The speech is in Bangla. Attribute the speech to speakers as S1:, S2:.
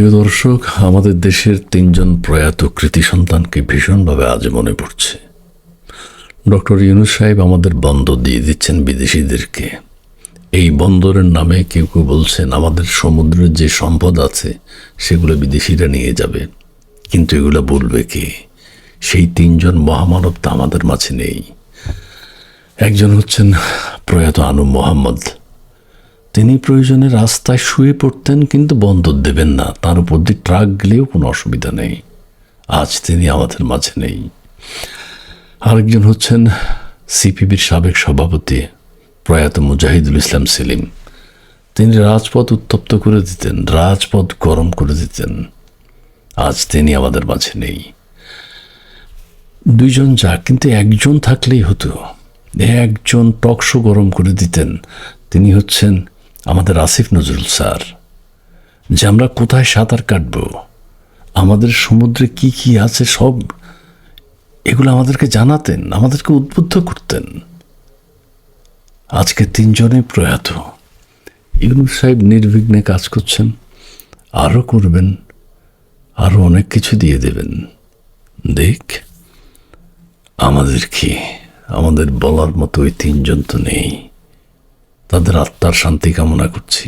S1: প্রিয় দর্শক, আমাদের দেশের তিনজন প্রয়াত কৃতি সন্তানকে ভীষণভাবে আজ মনে পড়ছে। ডক্টর ইউনুস সাহেব আমাদের বন্দর দিয়ে দিচ্ছেন বিদেশিদেরকে। এই বন্দরের নামে কেউ কেউ বলছেন, আমাদের সমুদ্রের যে সম্পদ আছে, সেগুলো বিদেশিরা নিয়ে যাবে। কিন্তু এগুলো বলবে কে? সেই তিনজন মহামানব তো আমাদের মাঝে নেই। একজন হচ্ছেন প্রয়াত আনু মোহাম্মদ। তিনি প্রয়োজনে রাস্তায় শুয়ে পড়তেন, কিন্তু বন্দর দেবেন না। তার উপর দিয়ে ট্রাক গেলেও কোনো অসুবিধা নেই। আজ তিনি আমাদের মাঝে নেই। আরেকজন হচ্ছেন সিপিবির সাবেক সভাপতি প্রয়াত মুজাহিদুল ইসলাম সেলিম। তিনি রাজপথ উত্তপ্ত করে দিতেন, রাজপথ গরম করে দিতেন। আজ তিনি আমাদের মাঝে নেই। দুইজন যা কিন্তু একজন থাকলেই হতো। একজন টকশো গরম করে দিতেন। তিনি হচ্ছেন আমাদের আসিফ নজরুল স্যার, যে আমরা কোথায় সাঁতার কাটব, আমাদের সমুদ্রে কি কি আছে সব, এগুলো আমাদেরকে জানাতেন, আমাদেরকে উদ্বুদ্ধ করতেন। আজকে তিনজনে প্রয়াত। ইউনুস সাহেব নির্বিঘ্নে কাজ করছেন, আরও করবেন, আরও অনেক কিছু দিয়ে দেবেন। দেখ, আমাদের কি, আমাদের বলার মতো ওই তিনজন তো নেই। তাদের আত্মার শান্তি কামনা করছি।